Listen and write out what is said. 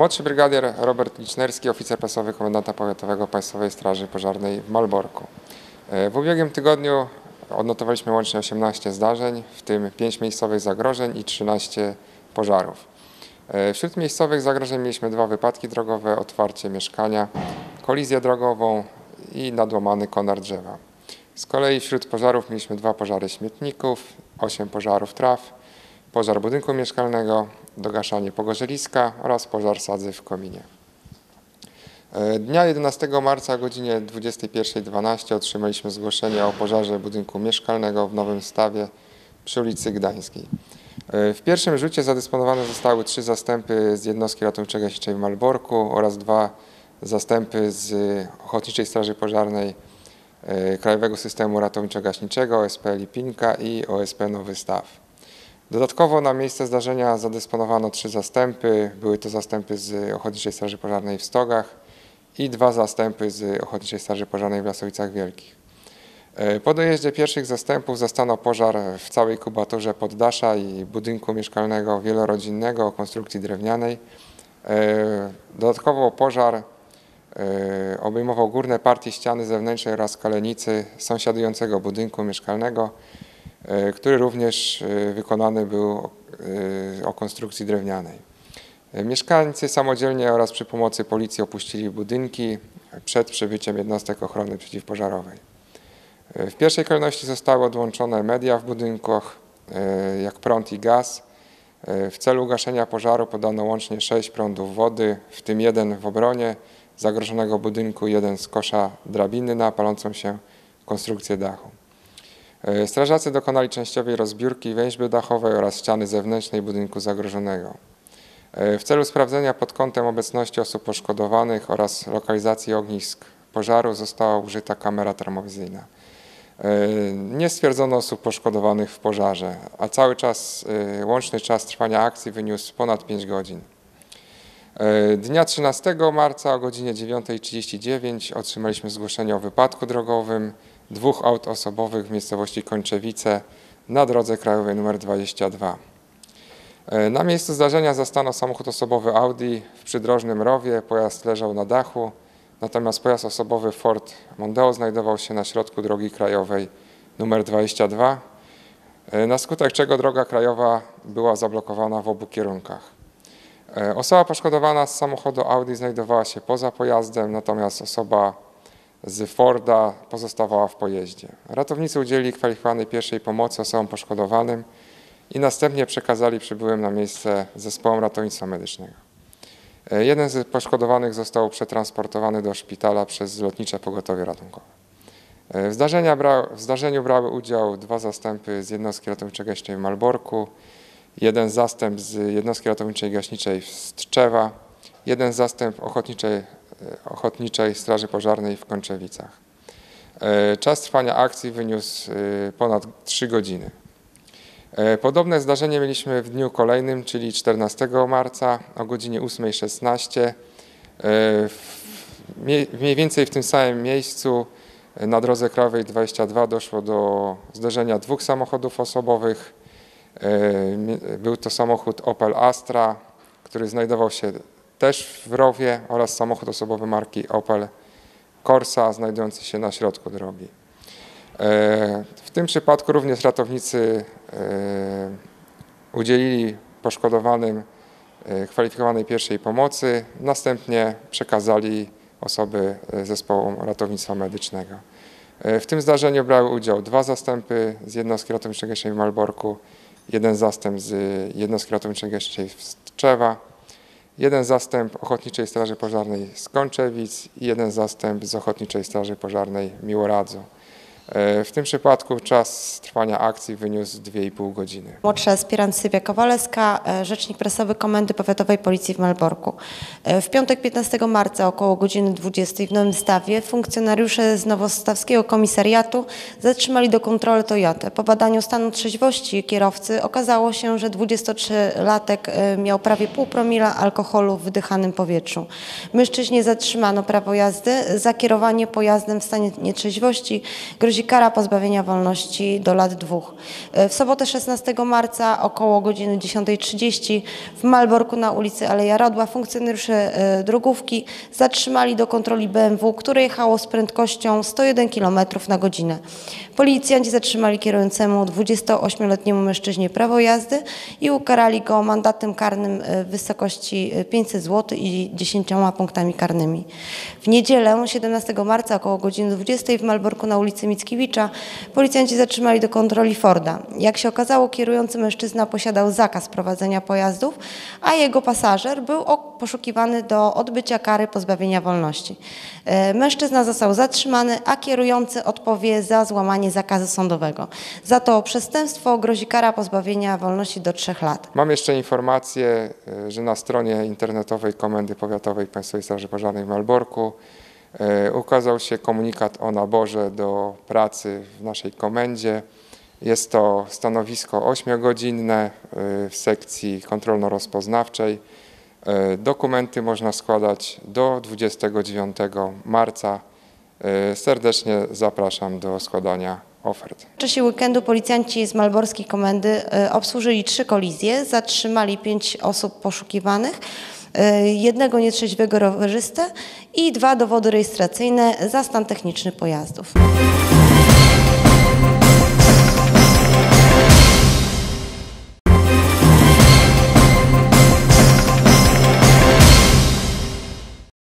Młodszy brygadier Robert Licznerski, oficer prasowy komendanta powiatowego Państwowej Straży Pożarnej w Malborku. E, W ubiegłym tygodniu odnotowaliśmy łącznie 18 zdarzeń, w tym 5 miejscowych zagrożeń i 13 pożarów. E, Wśród miejscowych zagrożeń mieliśmy dwa wypadki drogowe, otwarcie mieszkania, kolizję drogową i nadłamany konar drzewa. Z kolei wśród pożarów mieliśmy dwa pożary śmietników, 8 pożarów traw, pożar budynku mieszkalnego, dogaszanie pogorzeliska oraz pożar sadzy w kominie. E, Dnia 11 marca o godzinie 21.12 otrzymaliśmy zgłoszenie o pożarze budynku mieszkalnego w Nowym Stawie przy ulicy Gdańskiej. E, W pierwszym rzucie zadysponowane zostały trzy zastępy z jednostki ratowniczo-gaśniczej w Malborku oraz dwa zastępy z Ochotniczej Straży Pożarnej e, Krajowego Systemu Ratowniczo-Gaśniczego OSP Lipinka i OSP Nowy Staw. Dodatkowo na miejsce zdarzenia zadysponowano trzy zastępy. Były to zastępy z Ochotniczej Straży Pożarnej w Stogach i dwa zastępy z Ochotniczej Straży Pożarnej w Lasowicach Wielkich. E, Po dojeździe pierwszych zastępów zastano pożar w całej kubaturze poddasza i budynku mieszkalnego wielorodzinnego o konstrukcji drewnianej. E, Dodatkowo pożar e, obejmował górne partie ściany zewnętrznej oraz kalenicy sąsiadującego budynku mieszkalnego, który również e, wykonany był e, o konstrukcji drewnianej. E, Mieszkańcy samodzielnie oraz przy pomocy policji opuścili budynki przed przybyciem jednostek ochrony przeciwpożarowej. E, W pierwszej kolejności zostały odłączone media w budynkach, e, jak prąd i gaz. E, W celu ugaszenia pożaru podano łącznie sześć prądów wody, w tym jeden w obronie zagrożonego budynku, jeden z kosza drabiny na palącą się konstrukcję dachu. E, Strażacy dokonali częściowej rozbiórki więźby dachowej oraz ściany zewnętrznej budynku zagrożonego. E, W celu sprawdzenia pod kątem obecności osób poszkodowanych oraz lokalizacji ognisk pożaru została użyta kamera termowizyjna. E, Nie stwierdzono osób poszkodowanych w pożarze, a cały czas, łączny czas trwania akcji wyniósł ponad 5 godzin. Dnia 13 marca o godzinie 9.39 otrzymaliśmy zgłoszenie o wypadku drogowym dwóch aut osobowych w miejscowości Kończewice na drodze krajowej nr 22. E, Na miejscu zdarzenia zastano samochód osobowy Audi w przydrożnym rowie. Pojazd leżał na dachu, natomiast pojazd osobowy Ford Mondeo znajdował się na środku drogi krajowej nr 22, e, na skutek czego droga krajowa była zablokowana w obu kierunkach. E, Osoba poszkodowana z samochodu Audi znajdowała się poza pojazdem, natomiast osoba z Forda pozostawała w pojeździe. Ratownicy udzielili kwalifikowanej pierwszej pomocy osobom poszkodowanym i następnie przekazali przybyłym na miejsce zespołom ratownictwa medycznego. E, Jeden z poszkodowanych został przetransportowany do szpitala przez lotnicze pogotowie ratunkowe. E, W, bra, w zdarzeniu brały udział dwa zastępy z jednostki ratowniczej gaśniczej w Malborku, jeden zastęp z jednostki ratowniczej gaśniczej z Tczewa, jeden zastęp ochotniczej, ochotniczej Straży Pożarnej w Kończewicach. E, Czas trwania akcji wyniósł e, ponad 3 godziny. E, Podobne zdarzenie mieliśmy w dniu kolejnym, czyli 14 marca o godzinie 8.16. E, w- mie- Mniej więcej w tym samym miejscu e, na drodze krajowej 22 doszło do zderzenia dwóch samochodów osobowych. E, Był to samochód Opel Astra, który znajdował się też w rowie oraz samochód osobowy marki Opel Corsa znajdujący się na środku drogi. E, W tym przypadku również ratownicy e, udzielili poszkodowanym e, kwalifikowanej pierwszej pomocy, następnie przekazali osoby zespołu ratownictwa medycznego. W tym zdarzeniu brały udział dwa zastępy z jednostki ratowniczej w Malborku, jeden zastęp z jednostki ratowniczej z Tczewa, jeden zastęp Ochotniczej Straży Pożarnej z Kończewic i jeden zastęp z Ochotniczej Straży Pożarnej Miłoradzu. E, W tym przypadku czas trwania akcji wyniósł 2,5 godziny. Młodsza aspirant Sylwia Kowaleska, e, rzecznik prasowy Komendy Powiatowej Policji w Malborku. E, W piątek 15 marca około godziny 20 w Nowym Stawie funkcjonariusze z Nowostawskiego Komisariatu zatrzymali do kontroli Toyotę. Po badaniu stanu trzeźwości kierowcy okazało się, że 23-latek e, miał prawie pół promila alkoholu w wydychanym powietrzu. Mężczyźnie zatrzymano prawo jazdy. Za kierowanie pojazdem w stanie nietrzeźwości grozi grozi kara pozbawienia wolności do lat dwóch. E, W sobotę 16 marca około godziny 10.30 w Malborku na ulicy Aleja Radła funkcjonariusze e, drogówki zatrzymali do kontroli BMW, które jechało z prędkością 101 km na godzinę. Policjanci zatrzymali kierującemu 28-letniemu mężczyźnie prawo jazdy i ukarali go mandatem karnym e, w wysokości e, 500 zł i 10 punktami karnymi. W niedzielę 17 marca około godziny 20 w Malborku na ulicy Mickiewicza policjanci zatrzymali do kontroli Forda. Jak się okazało, kierujący mężczyzna posiadał zakaz prowadzenia pojazdów, a jego pasażer był poszukiwany do odbycia kary pozbawienia wolności. E, Mężczyzna został zatrzymany, a kierujący odpowie za złamanie zakazu sądowego. Za to przestępstwo grozi kara pozbawienia wolności do 3 lat. Mam jeszcze informację, y, że na stronie internetowej Komendy Powiatowej Państwowej Straży Pożarnej w Malborku ukazał się komunikat o naborze do pracy w naszej komendzie. Jest to stanowisko 8-godzinne y, w sekcji kontrolno-rozpoznawczej. Y, Dokumenty można składać do 29 marca. Serdecznie zapraszam do składania ofert. W czasie weekendu policjanci z Malborskiej Komendy e, obsłużyli trzy kolizje, zatrzymali pięć osób poszukiwanych, e, Y, jednego nietrzeźwego rowerzystę i dwa dowody rejestracyjne za stan techniczny pojazdów.